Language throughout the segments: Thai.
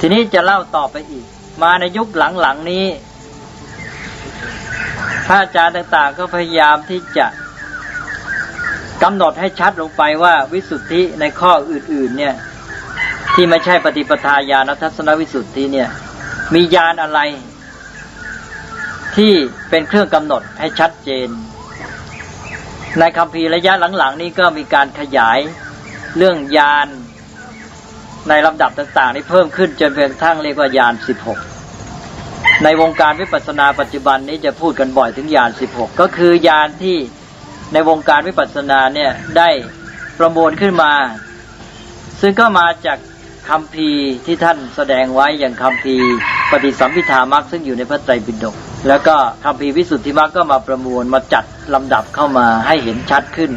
ทีนี้จะเล่าต่อไปอีก มาในยุคหลังๆนี้พระอาจารย์ต่างๆ ก็พยายามที่จะกำหนดให้ชัดลงไปว่าวิสุทธิในข้ออื่น ๆ เนี่ย ที่ไม่ใช่ปฏิปทาญาณทัศนวิสุทธิเนี่ย มีญาณอะไร ที่เป็นเครื่องกำหนดให้ชัดเจน ในคำพีระยะหลัง ๆ นี้ก็มีการขยายเรื่องญาณ ในลำดับต่างๆนี้เพิ่มขึ้นจนเพียงทั้งเรียกว่าญาณ16ในวงการวิปัสสนาปัจจุบันนี้จะพูดกันบ่อยถึงญาณ16ก็คือญาณที่ในวงการวิปัสสนาเนี่ยได้ประมวลขึ้นมา ซึ่งก็มาจากคำพีที่ท่านแสดงไว้อย่างคำพีปฏิสัมพิธามักซึ่งอยู่ในพระไตรปิฎกแล้วก็คำพีวิสุทธิมักก็มาประมวลมาจัดลำดับเข้ามาให้เห็นชัดขึ้น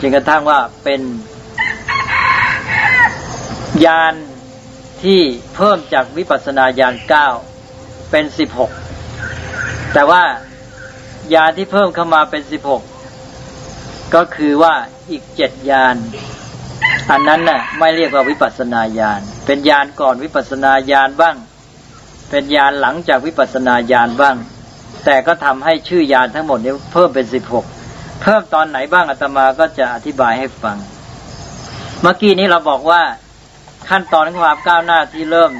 จนกระทั่งว่าเป็น ญาณที่เพิ่มจากวิปัสสนาญาณเก้าเป็นสิบหกแต่ว่าญาณที่เพิ่มเข้ามาเป็นสิบหกก็คือว่าอีกเจ็ดญาณอันนั้นน่ะไม่เรียกว่าวิปัสสนาญาณเป็นญาณก่อนวิปัสสนาญาณบ้าง เป็นญาณหลังจากวิปัสสนาญาณบ้าง แต่ก็ทำให้ชื่อญาณทั้งหมดนี้เพิ่มเป็นสิบหกเพิ่มตอนไหนบ้างอาตมาก็จะอธิบายให้ฟัง เมื่อกี้นี้เราบอกว่า ขั้นตอนของความก้าวหน้าที่เริ่ม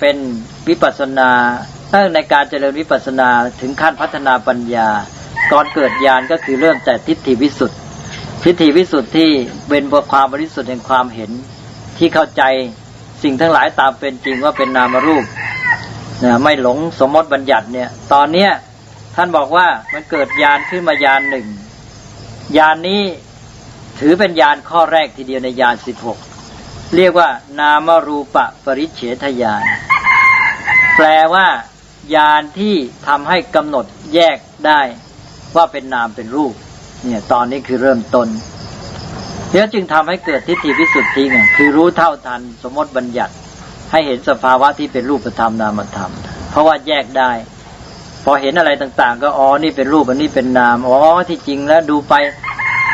เป็นวิปัสนาตั้งในการเจริญวิปัสนาถึงขั้นพัฒนาปัญญา ก่อนเกิดญาณก็คือเริ่มแต่ทิฏฐิวิสุทธิทิฏฐิวิสุทธิที่เป็นความบริสุทธิ์แห่งความเห็น ที่เข้าใจสิ่งทั้งหลายตามเป็นจริงว่าเป็นนามรูปนะไม่หลงสมมติบัญญัติเนี่ย ตอนเนี้ยท่านบอกว่ามันเกิดญาณขึ้นมายานหนึ่งญาณนนี้ถือเป็นญาณข้อแรกทีเดียวในญาณสิบหก เรียกว่านามรูปะปริเฉทญาณแปลว่าญาณที่ทำให้กำหนดแยกได้ว่าเป็นนามเป็นรูป เนี่ย ตอนนี้คือเริ่มต้นแล้วจึงทำให้เกิดทิฏฐิวิสุทธิไงคือรู้เท่าทันสมมติบัญญัติ ให้เห็นสภาวะที่เป็นรูปธรรมนามธรรม เพราะว่าแยกได้ พอเห็นอะไรต่างๆ ก็อ๋อนี่เป็นรูปอันนี้เป็นนามอ๋อที่จริงแล้วดูไป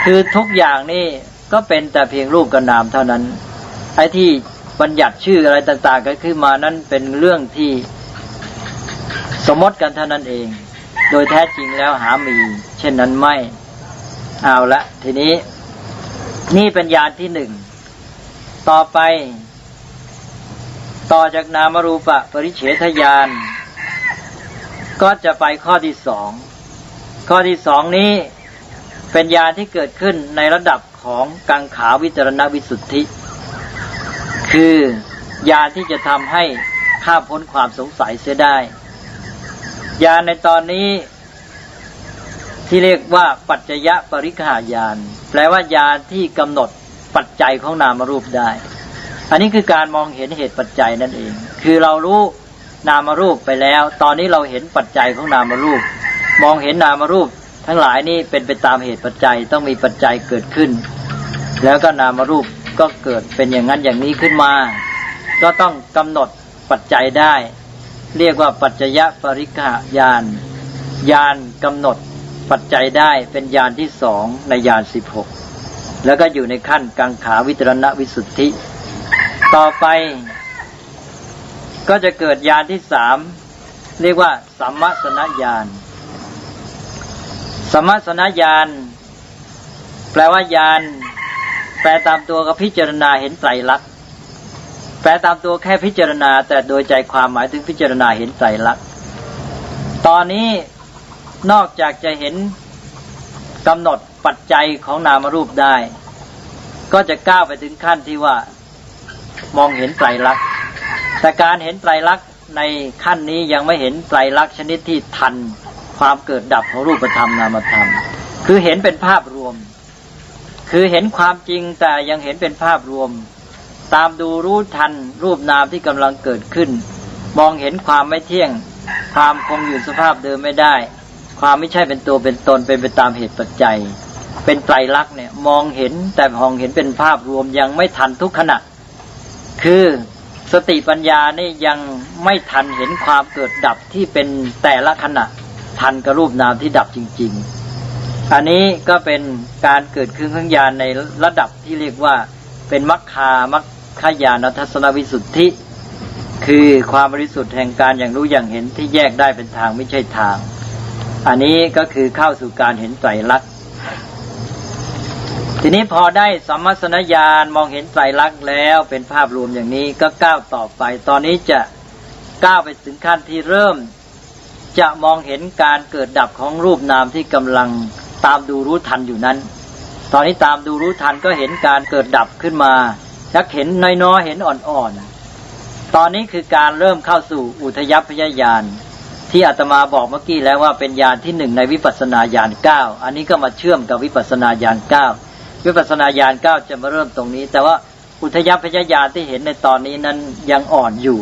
คือทุกอย่างนี่ก็เป็นแต่เพียงรูปกับนามเท่านั้น ไอ้ที่บัญญัติชื่ออะไรต่างๆก็ขึ้นมานั้นเป็นเรื่องที่สมมติกันเท่านั้นเอง โดยแท้จริงแล้วหามี เช่นนั้นไม่เอาละทีนี้ นี่เป็นญาณที่หนึ่ง ต่อไป ต่อจากนามรูปะปริเฉทญาณก็จะไปข้อที่สอง ข้อที่สองนี้เป็นญาณที่เกิดขึ้นในระดับของกังขาวิจารณวิสุทธิ คือญาที่จะทำให้ข้ามพ้นความสงสัยเสียได้ญาในตอนนี้ที่เรียกว่าปัจจยปริขายาน แปลว่าญาที่กำหนดปัจจัยของนามรูปได้ อันนี้คือการมองเห็นเหตุปัจจัยนั่นเอง คือเรารู้นามรูปไปแล้ว ตอนนี้เราเห็นปัจจัยของนามรูป มองเห็นนามรูป ทั้งหลายนี่เป็นไปตามเหตุปัจจัยต้องมีปัจจัยเกิดขึ้น แล้วก็นามรูป ก็เกิดเป็นอย่างนั้นอย่างนี้ขึ้นมา ก็ต้องกำหนดปัจจัยได้ เรียกว่าปัจจยปริกายานยานกำหนดปัจจัยได้เป็นยานที่สองในยานสิบหกแล้วก็อยู่ในขั้นกังขาวิตรณวิสุทธิ ต่อไป ก็จะเกิดยานที่สามเรียกว่าสัมมาสนญาณสัมมาสนญาณแปลว่ายาน แปลตามตัวก็พิจารณาเห็นไตรลักษณ์แปลตามตัวแค่พิจารณา แต่โดยใจความหมายถึงพิจารณาเห็นไตรลักษณ์ตอนนี้นอกจากจะเห็นกำหนดปัจจัยของนามรูปได้ ก็จะก้าวไปถึงขั้นที่ว่ามองเห็นไตรลักษณ์แต่การเห็นไตรลักษณ์ในขั้นนี้ยังไม่เห็นไตรลักษณ์ชนิดที่ทันความเกิดดับของรูปธรรมนามธรรม คือเห็นเป็นภาพรวม คือเห็นความจริงแต่ยังเห็นเป็นภาพรวม ตามดูรู้ทันรูปนามที่กำลังเกิดขึ้น มองเห็นความไม่เที่ยง ความคงอยู่สภาพเดิมไม่ได้ ความไม่ใช่เป็นตัวเป็นตนเป็นไปตามเหตุปัจจัย เป็นไตรลักษณ์เนี่ยมองเห็นแต่มองเห็นเป็นภาพรวมยังไม่ทันทุกขณะ คือสติปัญญานี่ยังไม่ทันเห็นความเกิดดับที่เป็นแต่ละขณะ ทันกับรูปนามที่ดับจริง ๆ อันนี้ก็เป็นการเกิดขึ้นของญาณในระดับที่เรียกว่าเป็นมัคคามัคคายานทัศนวิสุทธิ คือความบริสุทธิ์แห่งการอย่างรู้อย่างเห็นที่แยกได้เป็นทางไม่ใช่ทาง อันนี้ก็คือเข้าสู่การเห็นไตรลักษณ์ทีนี้พอได้สัมมสนญาณมองเห็นไตรลักษณ์แล้วเป็นภาพรวมอย่างนี้ก็ก้าวต่อไป ตอนนี้จะก้าวไปถึงขั้นที่เริ่ม จะมองเห็นการเกิดดับของรูปนามที่กำลัง ตามดูรู้ทันอยู่นั้น ตอนนี้ตามดูรู้ทันก็เห็นการเกิดดับขึ้นมาชักเห็นน้อยๆเห็นอ่อนๆ ตอนนี้คือการเริ่มเข้าสู่อุทยพยญาณที่อาตมาบอกเมื่อกี้แล้วว่าเป็นญาณที่หนึ่งในวิปัสสนาญาณเก้าอันนี้ก็มาเชื่อมกับวิปัสสนาญาณเก้าวิปัสสนาญาณเก้าจะมาเริ่มตรงนี้ แต่ว่าอุทยพยญาณที่เห็นในตอนนี้นั้นยังอ่อนอยู่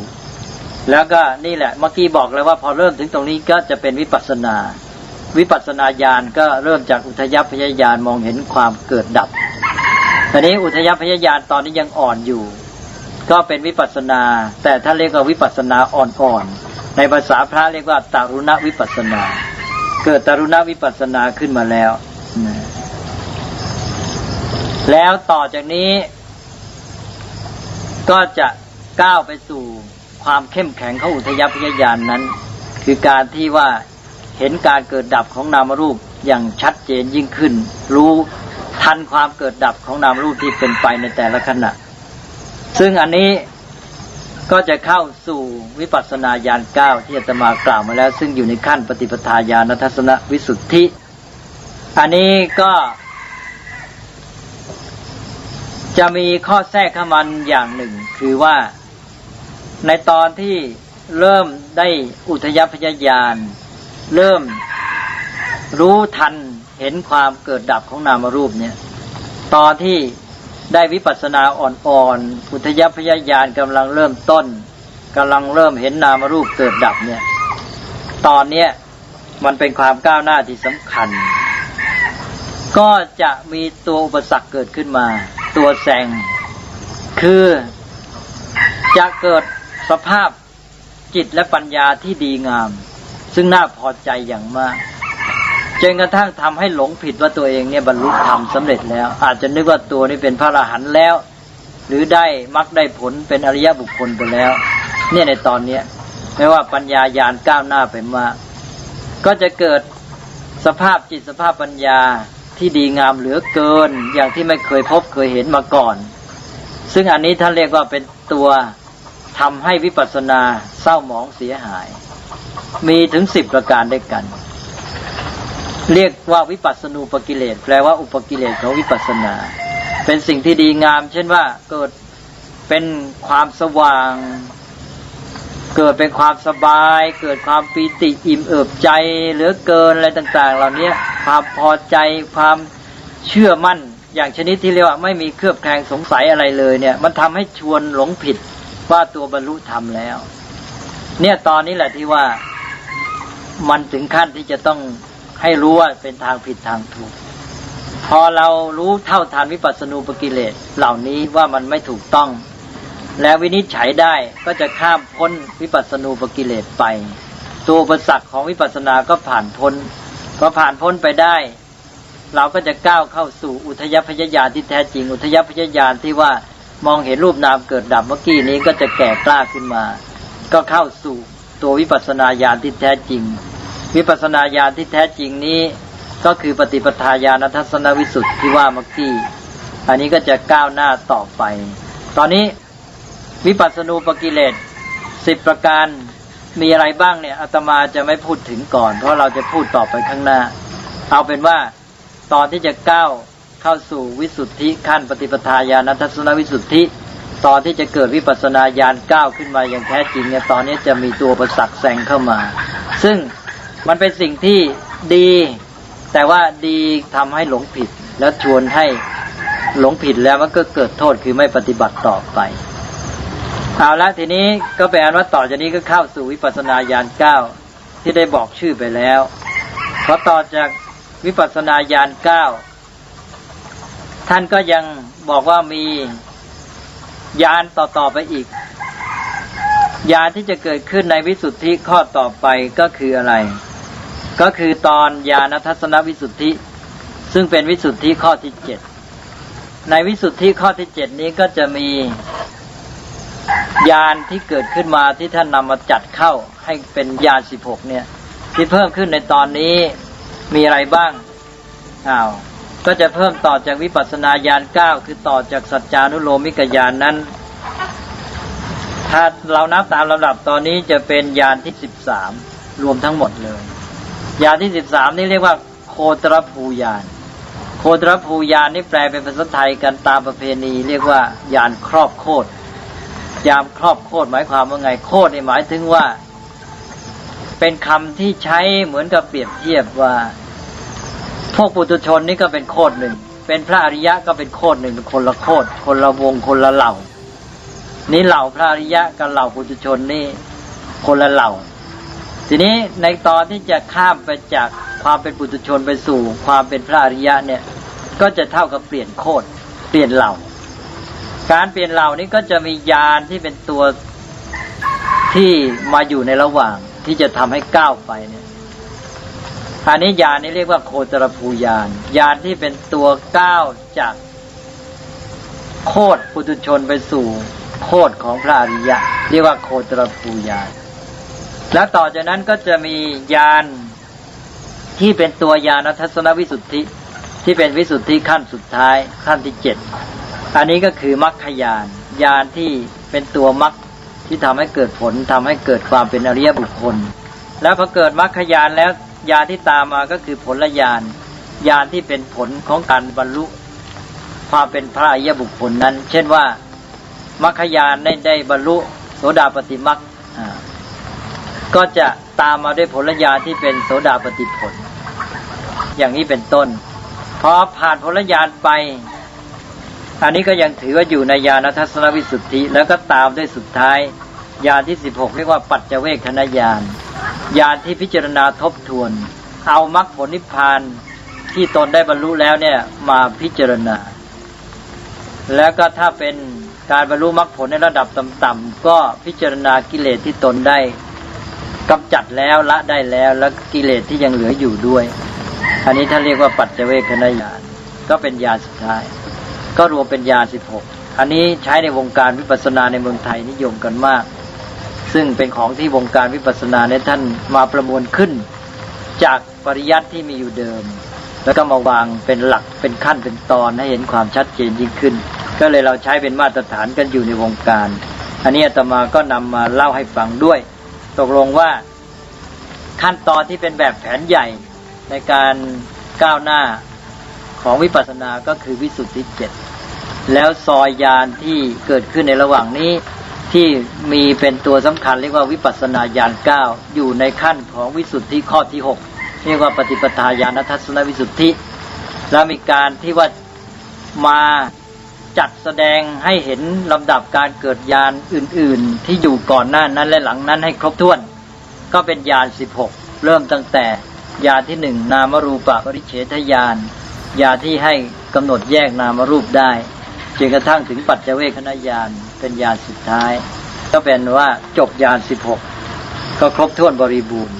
แล้วก็นี่แหละเมื่อกี้บอกเลยว่าพอเริ่มถึงตรงนี้ก็จะเป็นวิปัสสนา วิปัสสนาญาณก็เริ่มจากอุทยพยญาณมองเห็นความเกิดดับตอนนี้อุทยพยญาณตอนนี้ยังอ่อนอยู่ ก็เป็นวิปัสสนา แต่ถ้าเรียกว่าวิปัสสนาอ่อนๆในภาษาพระเรียกว่าตารุณวิปัสสนา เกิดตารุณวิปัสสนาขึ้นมาแล้ว แล้วต่อจากนี้ ก็จะก้าวไปสู่ความเข้มแข็งของอุทยพยญาณนนั้น คือการที่ว่า เห็นการเกิดดับของนามรูปอย่างชัดเจนยิ่งขึ้น รู้ทันความเกิดดับของนามรูปที่เป็นไปในแต่ละขณะ ซึ่งอันนี้ก็จะเข้าสู่วิปัสสนาญาณเก้าที่อาตมากล่าวมาแล้ว ซึ่งอยู่ในขั้นปฏิปทาญาณทัศนวิสุทธิ อันนี้ก็จะมีข้อแทรกเข้ามันอย่างหนึ่ง คือว่าในตอนที่เริ่มได้อุทยพยญาณ เริ่มรู้ทันเห็นความเกิดดับของนามรูปเนี่ย ตอนที่ได้วิปัสสนาอ่อนๆอุทยพยาญาณกำลังเริ่มต้นกำลังเริ่มเห็นนามรูปเกิดดับเนี่ย ตอนเนี้ยมันเป็นความก้าวหน้าที่สำคัญ ก็จะมีตัวอุปสรรคเกิดขึ้นมา ตัวแซงคือจะเกิดสภาพจิตและปัญญาที่ดีงาม ซึ่งน่าพอใจอย่างมากจนกระทั่งทำให้หลงผิดว่าตัวเองเนี่ยบรรลุธรรมสำเร็จแล้ว อาจจะนึกว่าตัวนี้เป็นพระอรหันต์แล้ว หรือได้มรรคได้ผลเป็นอริยบุคคลไปแล้ว เนี่ยในตอนเนี้ยไม่ว่าปัญญายานก้าวหน้าไปมากก็จะเกิดสภาพจิตสภาพปัญญาที่ดีงามเหลือเกิน อย่างที่ไม่เคยพบเคยเห็นมาก่อน ซึ่งอันนี้ท่านเรียกว่าเป็นตัวทำให้วิปัสสนาเศร้าหมองเสียหาย มีถึงสิบประการด้วยกัน เรียกว่าวิปัสสนูปกิเลสแปลว่าอุปกิเลสของวิปัสสนา เป็นสิ่งที่ดีงาม เช่นว่าเกิดเป็นความสว่าง เกิดเป็นความสบาย เกิดความปีติอิ่มเอิบใจเหลือเกินอะไรต่าง ๆ เหล่านี้ความพอใจความเชื่อมั่น อย่างชนิดที่เรียกว่าไม่มีเครือบแคลงสงสัยอะไรเลยเนี่ย มันทำให้ชวนหลงผิดว่าตัวบรรลุธรรมแล้ว เนี่ยตอนนี้แหละที่ว่า มันถึงขั้นที่จะต้องให้รู้ว่าเป็นทางผิดทางถูก พอเรารู้เท่าทานวิปัสสนูปกิเลสเหล่านี้ว่ามันไม่ถูกต้อง แล้ววินิจฉัยได้ก็จะข้ามพ้นวิปัสสนูปกิเลสไป ตัวอุปสรรคของวิปัสสนาก็ผ่านพ้นพอผ่านพ้นไปได้ เราก็จะก้าวเข้าสู่อุทยพยญาณที่แท้จริง อุทยพยญาณที่ว่ามองเห็นรูปนามเกิดดับเมื่อกี้นี้ก็จะแก่กล้าขึ้นมา ก็เข้าสู่ตัววิปัสสนาญาณที่แท้จริง วิปัสสนาญาณที่แท้จริงนี้ ก็คือปฏิปทาญาณทัศนวิสุทธิ์ที่ว่าเมื่อกี้อันนี้ก็จะก้าวหน้าต่อไป ตอนนี้วิปัสสนูปกิเลสสิบประการมีอะไรบ้างเนี่ยอาตมาจะไม่พูดถึงก่อน เพราะเราจะพูดต่อไปข้างหน้า เอาเป็นว่าตอนที่จะก้าวเข้าสู่วิสุทธิขั้นปฏิปทาญาณทัศนวิสุทธิ ตอนที่จะเกิดวิปัสสนาญาณก้าวขึ้นมาอย่างแท้จริงเนี่ยตอนนี้จะมีตัวประสักแซงเข้ามา ซึ่ง มันเป็นสิ่งที่ดี แต่ว่าดีทำให้หลงผิด แล้วชวนให้หลงผิดแล้วมันก็เกิดโทษคือไม่ปฏิบัติต่อไปเอาละทีนี้ก็แปลว่าต่อจากนี้ก็เข้าสู่วิปัสสนาญาณเก้าที่ได้บอกชื่อไปแล้วเพราะต่อจากวิปัสสนาญาณเก้าท่านก็ยังบอกว่ามียานต่อๆไปอีกยานที่จะเกิดขึ้นในวิสุทธิข้อต่อไปก็คืออะไร ก็คือตอนยานทัศนวิสุทธิ ซึ่งเป็นวิสุทธิข้อที่เจ็ดในวิสุทธิข้อที่เจ็ดนี้ก็จะมียานที่เกิดขึ้นมาที่ท่านนำมาจัดเข้าให้เป็นยานสิบหกเนี่ย ที่เพิ่มขึ้นในตอนนี้มีอะไรบ้างอ้าวก็จะเพิ่มต่อจากวิปัสสนาญาณเก้าคือต่อจากสัจจานุโลมิกญาณนนั้น ถ้าเรานับตามลำดับตอนนี้จะเป็นยานที่สิบสามรวมทั้งหมดเลย ยานที่สิบสามนี่เรียกว่า โคตรภูยานโคตรภูยานนี่แปลเป็นภาษาไทยกันตามประเพณี เรียกว่ายานครอบโคตรยามครอบโคตรหมายความว่าไงโคตรนี่หมายถึงว่า เป็นคำที่ใช้เหมือนกับเปรียบเทียบว่า พวกปุถุชนนี่ก็เป็นโคตรหนึ่ง เป็นพระอริยะก็เป็นโคตรหนึ่งคนละโคตรคนละวงคนละเหล่า นี่เหล่าพระอริยะกับเหล่าปุถุชนนี่คนละเหล่า ทีนี้ในตอนที่จะข้ามไปจากความเป็นปุถุชนไปสู่ความเป็นพระอริยะเนี่ย ก็จะเท่ากับเปลี่ยนโคตรเปลี่ยนเหล่า การเปลี่ยนเหล่านี้ก็จะมียานที่เป็นตัวที่มาอยู่ในระหว่างที่จะทำให้ก้าวไปเนี่ยอันนี้ยานนี้เรียกว่าโคตรภูยานยานที่เป็นตัวก้าวจากโคตรปุถุชนไปสู่โคตรของพระอริยะ เรียกว่าโคตรภูยาน แล้วต่อจากนั้นก็จะมียานที่เป็นตัวยานทัศนวิสุทธิ ที่เป็นวิสุทธิขั้นสุดท้ายขั้นที่เจ็ดอันนี้ก็คือมรรคยานยานที่เป็นตัวมรรคที่ทำให้เกิดผลทำให้เกิดความเป็นอริยบุคคล แล้วพอเกิดมรรคยานแล้วยานที่ตามมาก็คือผลยานยานที่เป็นผลของการบรรลุความเป็นพระอริยบุคคลนั้น เช่นว่ามรรคยานได้ได้บรรลุโสดาปฏิมรรค ก็จะตามมาด้วยผลญาณที่เป็นโสดาปฏิผล อย่างนี้เป็นต้นพอผ่านผลญาณไป อันนี้ก็ยังถือว่าอยู่ในญาณทัศนวิสุทธิ แล้วก็ตามด้วยสุดท้ายญาณที่สิบหกเรียกว่าปัจเจเวคขณญาณญาณที่พิจารณาทบทวน เอามรรคผลนิพพานที่ตนได้บรรลุแล้วเนี่ยมาพิจารณา แล้วก็ถ้าเป็นการบรรลุมรรคผลในระดับต่ำๆก็พิจารณากิเลสที่ตนได้ กำจัดแล้วละได้แล้วแล้วกิเลสที่ยังเหลืออยู่ด้วย อันนี้ท่านเรียกว่าปัจเจเวคณญาณก็เป็นญาณสุดท้าย ก็รวมเป็นญาณสิบหกอันนี้ใช้ในวงการวิปัสสนาในเมืองไทยนิยมกันมาก ซึ่งเป็นของที่วงการวิปัสสนาในท่านมาประมวลขึ้น จากปริยัติที่มีอยู่เดิม แล้วก็มาวางเป็นหลักเป็นขั้นเป็นตอนให้เห็นความชัดเจนยิ่งขึ้น ก็เลยเราใช้เป็นมาตรฐานกันอยู่ในวงการ อันนี้อาตมาก็นำมาเล่าให้ฟังด้วย ตกลงว่าขั้นตอนที่เป็นแบบแผนใหญ่ในการก้าวหน้าของวิปัสสนาก็คือวิสุทธิเจ็ดแล้วซอยยานที่เกิดขึ้นในระหว่างนี้ที่มีเป็นตัวสำคัญเรียกว่าวิปัสสนาญาณเก้าอยู่ในขั้นของวิสุทธิข้อที่หกเรียกว่าปฏิปทาญาณทัศนวิสุทธิ แล้วมีการที่ว่ามา จัดแสดงให้เห็นลำดับการเกิดยานอื่น ๆ ที่อยู่ก่อนหน้านั้นและหลังนั้นให้ครบถ้วน ก็เป็นยานสิบหกเริ่มตั้งแต่ยานที่หนึ่งนามรูปะปริเฉทยานยานที่ให้กำหนดแยกนามรูปได้จนกระทั่งถึงปัจเจเวคณญาณเป็นยานสุดท้าย ก็เป็นว่าจบยานสิบหกก็ครบถ้วนบริบูรณ์